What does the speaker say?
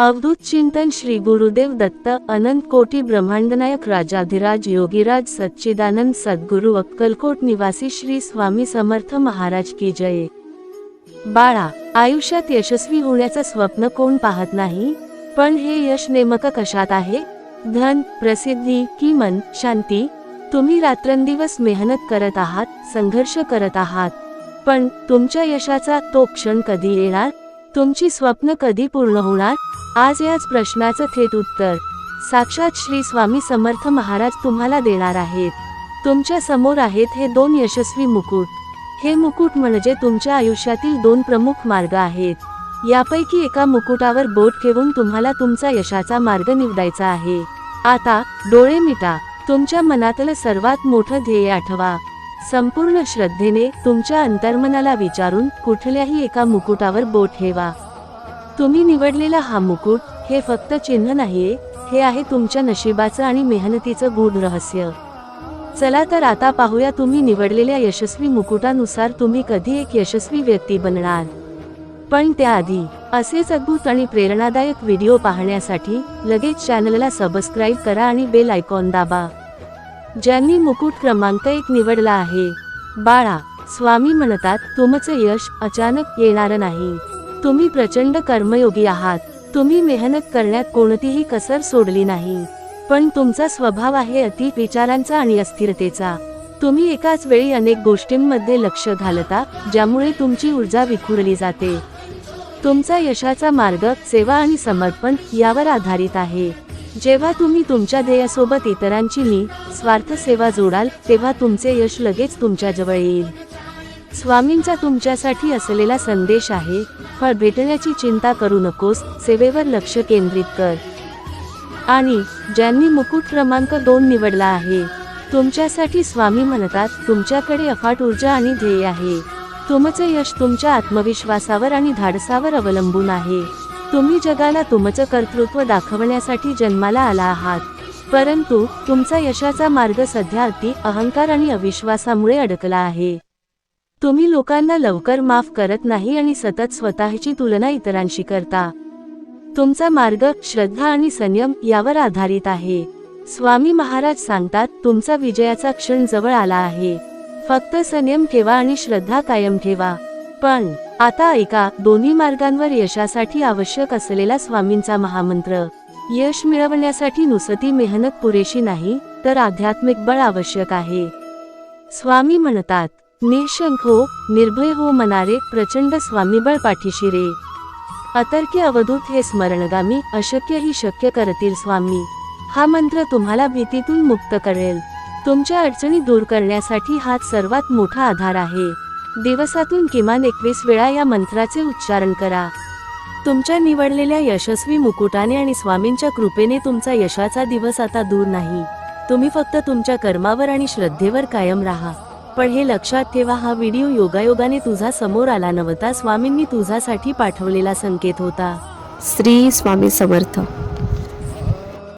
अवधूत चिंतन श्री गुरुदेव दत्त अनंत कोटी ब्रह्मांडनायक राजाधिराज योगीराज सच्चिदानंद सद्गुरु अक्कलकोट निवासी श्री स्वामी समर्थ महाराज की जय. बाळा आयुष्यात यशस्वी होण्याचं स्वप्न कोण पाहत नाही? पण हे यश नेमकं कशात आहे? धन प्रसिद्धी की मन शांती तुम्ही रात्रंदिवस मेहनत करत आहात संघर्ष करत आहात. पण तुमच्या यशाचा तो क्षण कधी येणार? तुमची स्वप्न कधी पूर्ण होणार? आज याच प्रश्नाचं थेट उत्तर. साक्षात श्री स्वामी समर्थ महाराज तुम्हाला देणार आहेत. तुमच्यासमोर आहेत हे दोन यशस्वी मुकुट. हे मुकुट म्हणजे तुमच्या आयुष्यातील दोन प्रमुख मार्ग आहेत. यापैकी एका मुकुटावर बोट ठेवून तुम्हाला तुमचा यशाचा मार्ग निवडायचा आहे. आता डोळे मिटा. तुमच्या मनातलं सर्वात मोठं ध्येय आठवा. संपूर्ण श्रद्धेने तुमच्या अंतर्मनाला विचारून कुठल्याही एका मुकुटावर बोट ठेवा. तुम्ही निवडलेला हा मुकुट हे फक्त चिन्ह नाहीये हे आहे तुमच्या नशिबाचं आणि मेहनतीचं गूढ रहस्य. चला तर आता पाहूया तुम्ही निवडलेल्या यशस्वी मुकुटानुसार तुम्ही कधी एक यशस्वी व्यक्ती बनणार. पण त्याआधी असेच अद्भुत आणि प्रेरणादायक व्हिडिओ पाहण्यासाठी लगेच चॅनलला सबस्क्राईब करा आणि बेल आयकॉन दाबा. ज्यांनी मुकुट क्रमांक एक निवडला आहे बाळा स्वामी म्हणतात तुमचं यश अचानक येणार नाही. तुम्ही प्रचंड कर्मयोगी आहात. तुम्ही मेहनत करण्यात कोणतीही कसर सोडली नाही. पण तुमचा स्वभाव आहे अति विचारांचा आणि अस्थिरतेचा. तुम्ही एकाच वेळी अनेक गोष्टींमध्ये लक्ष घालता ज्यामुळे तुमची ऊर्जा विखुरली जाते. तुमचा यशाचा मार्ग सेवा आणि समर्पण यावर आधारित आहे. जेव्हा तुम्ही तुमच्या ध्येयासोबत इतरांची मी स्वार्थ सेवा जोडाल तेव्हा तुमचे यश लगेच तुमच्या जवळ येईल. स्वामींचा तुमच्यासाठी असलेला संदेश आहे. फळ भेटण्याची चिंता करू नकोस सेवेवर लक्ष केंद्रित कर. आणि ज्यांनी मुकुट क्रमांक दोन निवडला आहे तुमच्यासाठी स्वामी म्हणतात तुमच्याकडे अफाट ऊर्जा आणि ध्येय आहे. तुमचे यश तुमच्या आत्मविश्वासावर आणि धाडसावर अवलंबून आहे. तुम्ही जगाला तुमचं कर्तृत्व दाखवण्यासाठी जन्माला आला आहात. परंतु तुमचा यशाचा मार्ग सध्या अति अहंकार आणि अविश्वासामुळे अडकला आहे. तुम्ही लोकांना लवकर माफ करत नाही आणि सतत स्वतःची तुलना इतरांशी करता. तुमचा मार्ग श्रद्धा आणि संयम यावर आधारित आहे. स्वामी महाराज सांगतात तुमचा विजयाचा क्षण जवळ आला आहे. फक्त संयम ठेवा आणि श्रद्धा कायम ठेवा. पण आता ऐका दोन्ही मार्गांवर यशासाठी आवश्यक असलेला स्वामींचा महामंत्र. यश मिळवण्यासाठी नुसती मेहनत पुरेशी नाही तर आध्यात्मिक बळ आवश्यक आहे. स्वामी म्हणतात निशंक हो निर्भय हो मनारे प्रचंड स्वामीबळ पाठीशी रे अतर्क्य अवधूत हे स्मरणगामी अशक्यही शक्य करतील स्वामी. हा मंत्र तुम्हाला भीतीतून मुक्त करेल. तुमच्या अडचणी दूर करण्यासाठी हाच सर्वात मोठा आधार आहे. दिवसातून किमान एकवीस वेळा या मंत्राचे उच्चारण करा. तुमच्या निवडलेल्या यशस्वी मुकुटाने आणि स्वामींच्या कृपेने तुमचा यशाचा दिवस आता दूर नाही. तुम्ही फक्त तुमच्या कर्मावर आणि श्रद्धेवर कायम राहा. पण हे लक्षात ठेवा हा व्हिडिओ योगायोगाने तुझा समोर आला नव्हता. स्वामींनी तुझ्यासाठी पाठवलेला संकेत होता. श्री स्वामी समर्थ.